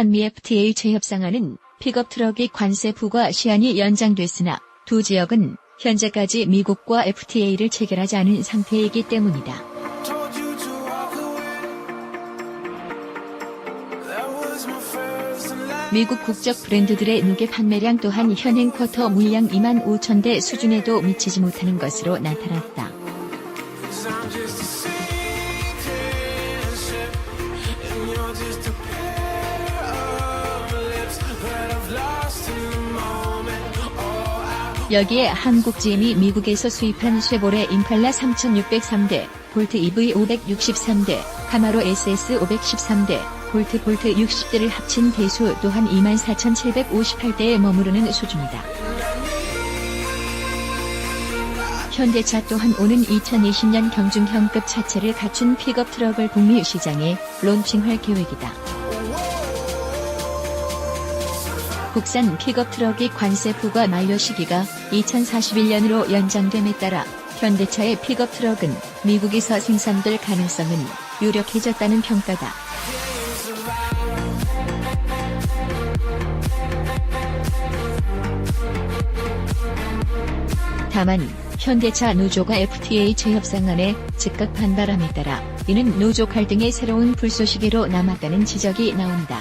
한미 FTA 재협상안은 픽업 트럭의 관세 부과 시한이 연장됐으나 두 지역은 현재까지 미국과 FTA를 체결하지 않은 상태이기 때문이다. 미국 국적 브랜드들의 무게 판매량 또한 현행 쿼터 물량 2만 5천 대 수준에도 미치지 못하는 것으로 나타났다. 여기에 한국 GM이 미국에서 수입한 쉐보레 임팔라 3603대, 볼트 EV 563대, 카마로 SS 513대, 볼트 볼트 60대를 합친 대수 또한 24,758대에 머무르는 수준이다. 현대차 또한 오는 2020년 경중형급 차체를 갖춘 픽업 트럭을 북미 시장에 론칭할 계획이다. 국산 픽업 트럭의 관세 부과 만료 시기가 2041년으로 연장됨에 따라 현대차의 픽업 트럭은 미국에서 생산될 가능성은 유력해졌다는 평가다. 다만 현대차 노조가 FTA 재협상안에 즉각 반발함에 따라 이는 노조 갈등의 새로운 불쏘시개로 남았다는 지적이 나온다.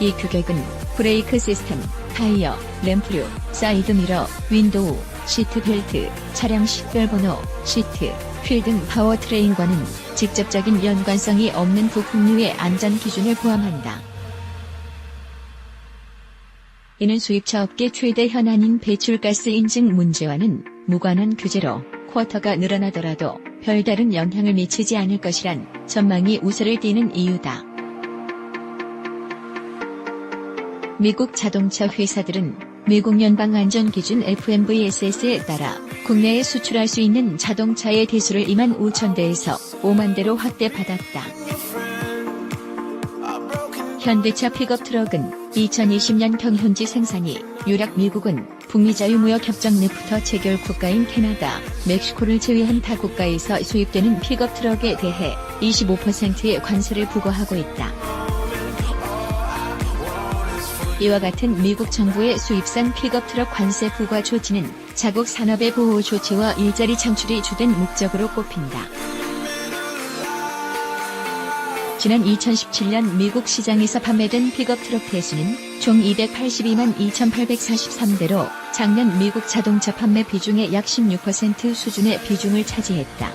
이 규격은 브레이크 시스템, 타이어, 램프류, 사이드 미러, 윈도우, 시트 벨트, 차량 식별번호, 시트, 휠 등 파워트레인과는 직접적인 연관성이 없는 부품류의 안전 기준을 포함한다. 이는 수입차 업계 최대 현안인 배출가스 인증 문제와는 무관한 규제로 쿼터가 늘어나더라도 별다른 영향을 미치지 않을 것이란 전망이 우세를 띠는 이유다. 미국 자동차 회사들은 미국 연방안전기준 FMVSS에 따라 국내에 수출할 수 있는 자동차의 대수를 2만 5천 대에서 5만 대로 확대받았다. 현대차 픽업 트럭은 2020년 경현지 생산이 유력 미국은 북미 자유무역 협정 내부터 체결 국가인 캐나다, 멕시코를 제외한 타 국가에서 수입되는 픽업 트럭에 대해 25%의 관세를 부과하고 있다. 이와 같은 미국 정부의 수입산 픽업 트럭 관세 부과 조치는 자국 산업의 보호 조치와 일자리 창출이 주된 목적으로 꼽힌다. 지난 2017년 미국 시장에서 판매된 픽업 트럭 대수는 총 282만 2,843대로 작년 미국 자동차 판매 비중의 약 16% 수준의 비중을 차지했다.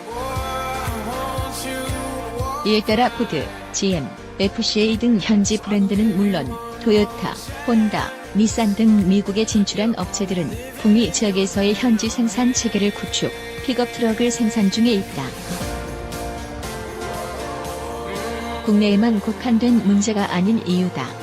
이에 따라 포드, GM, FCA 등 현지 브랜드는 물론 토요타, 혼다, 니산 등 미국에 진출한 업체들은 북미 지역에서의 현지 생산 체계를 구축, 픽업 트럭을 생산 중에 있다. 국내에만 국한된 문제가 아닌 이유다.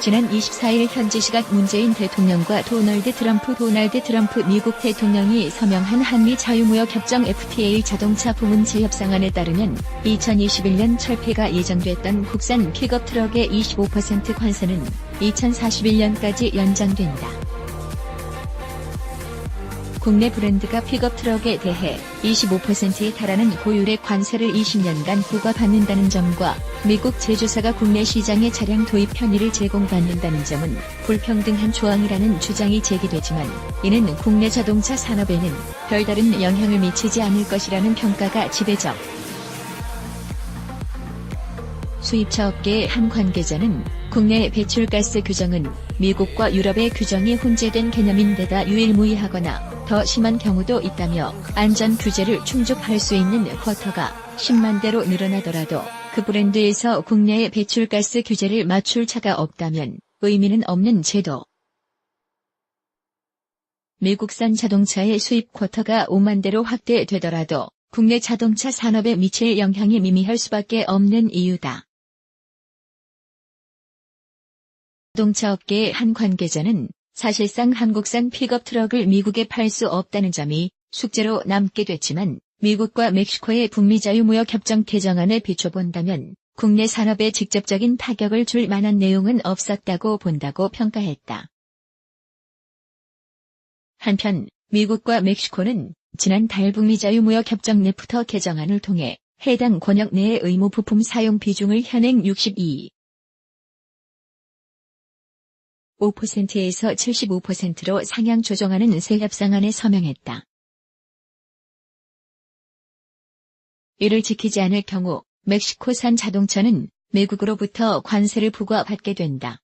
지난 24일 현지 시각 문재인 대통령과 도널드 트럼프 도널드 트럼프 미국 대통령이 서명한 한미 자유무역 협정 FTA 자동차 부문 재협상안에 따르면 2021년 철폐가 예정됐던 국산 픽업 트럭의 25% 관세는 2041년까지 연장된다. 국내 브랜드가 픽업 트럭에 대해 25%에 달하는 고율의 관세를 20년간 부과받는다는 점과 미국 제조사가 국내 시장에 차량 도입 편의를 제공받는다는 점은 불평등한 조항이라는 주장이 제기되지만 이는 국내 자동차 산업에는 별다른 영향을 미치지 않을 것이라는 평가가 지배적. 수입차 업계의 한 관계자는 국내 배출가스 규정은 미국과 유럽의 규정이 혼재된 개념인데다 유일무이하거나 더 심한 경우도 있다며 안전 규제를 충족할 수 있는 쿼터가 10만 대로 늘어나더라도 그 브랜드에서 국내의 배출가스 규제를 맞출 차가 없다면 의미는 없는 제도. 미국산 자동차의 수입 쿼터가 5만 대로 확대되더라도 국내 자동차 산업에 미칠 영향이 미미할 수밖에 없는 이유다. 자동차 업계의 한 관계자는 사실상 한국산 픽업 트럭을 미국에 팔 수 없다는 점이 숙제로 남게 됐지만 미국과 멕시코의 북미 자유무역 협정 개정안을 비춰본다면 국내 산업에 직접적인 타격을 줄 만한 내용은 없었다고 본다고 평가했다. 한편 미국과 멕시코는 지난 달 북미 자유무역 협정 내프터 개정안을 통해 해당 권역 내의 의무 부품 사용 비중을 현행 62. 5%에서 75%로 상향 조정하는 새 협상안에 서명했다. 이를 지키지 않을 경우 멕시코산 자동차는 미국으로부터 관세를 부과받게 된다.